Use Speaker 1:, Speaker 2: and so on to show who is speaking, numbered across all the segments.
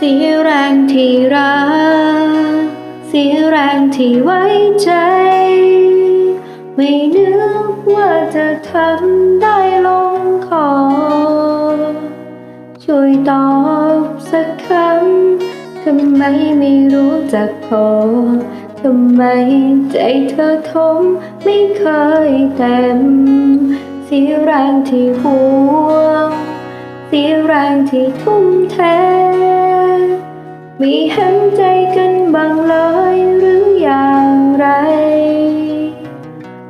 Speaker 1: เสียแรงที่รักเสียแรงที่ไว้ใจ ไม่นึกว่าจะทำได้ลงคอ ช่วยตอบสักคำทำไมไม่รู้จักพอทำไมใจเธอทมไม่เคยเต็ม เสียแรงที่ห่วง เสียแรงที่ทุ่มเท มีเห็นใจกันบ้างเลยหรืออย่างไร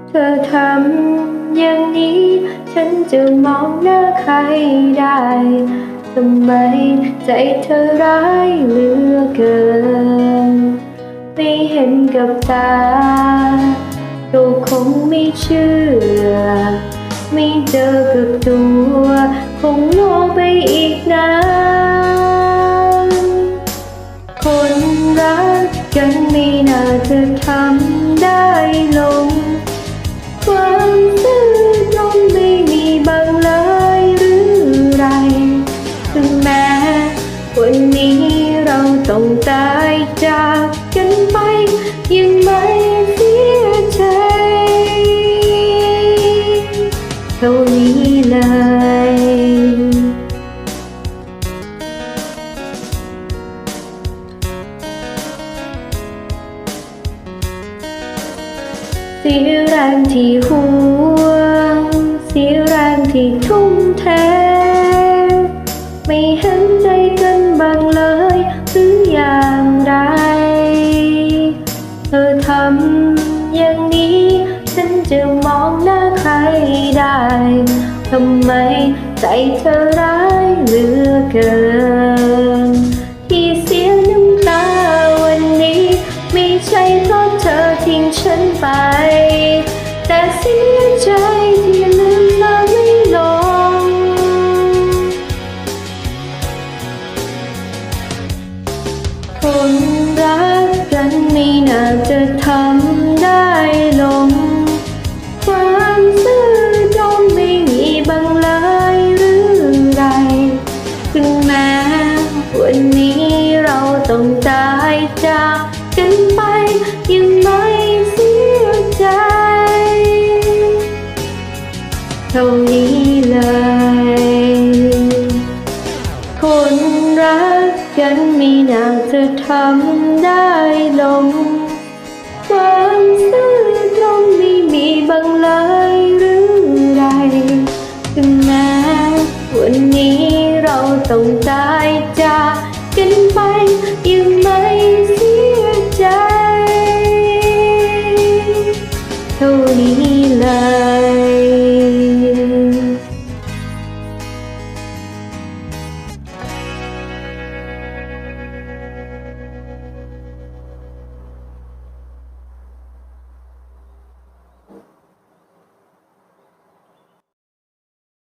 Speaker 1: เธอทำอย่างนี้ ฉันจะมองหน้าใครได้ทำไมใจเธอร้ายเหลือเกิน ไม่เห็นกับตาก็คงไม่เชื่อ ไม่เจอกับตัวคง จะทำได้ลง ความซื่อตรงไม่มีบางเลยหรือไร ถึงแม้วันนี้เราต้องตายจากกันไป ยังไม่เสียใจเท่านี้เลย เสียแรงที่ห่วงเสียแรงที่ทุ่มเท ไม่เห็นใจกันบ้างเลยหรืออย่างไร เธอทำอย่างนี้ ฉันจะมองหน้าใครได้ ทำไมใจเธอร้าย อทิ้งฉันไป แต่เสียใจที่ลืมเธอไม่ลง คนรักกันไม่น่าจะทำได้ลง ความซื่อตรงไม่มีบางเลยหรือไร ถึงแม้วันนี้เราต้องตายจาก กันไปยังไม่เสียใจ เท่านี้เลย คนรักกันม่น่าจะทำได้ลงความซื่อตรงไม่มีบางเลยหรือไรถึงแม้วันนี้เราต้องตายจากกันไปยังไม่ เ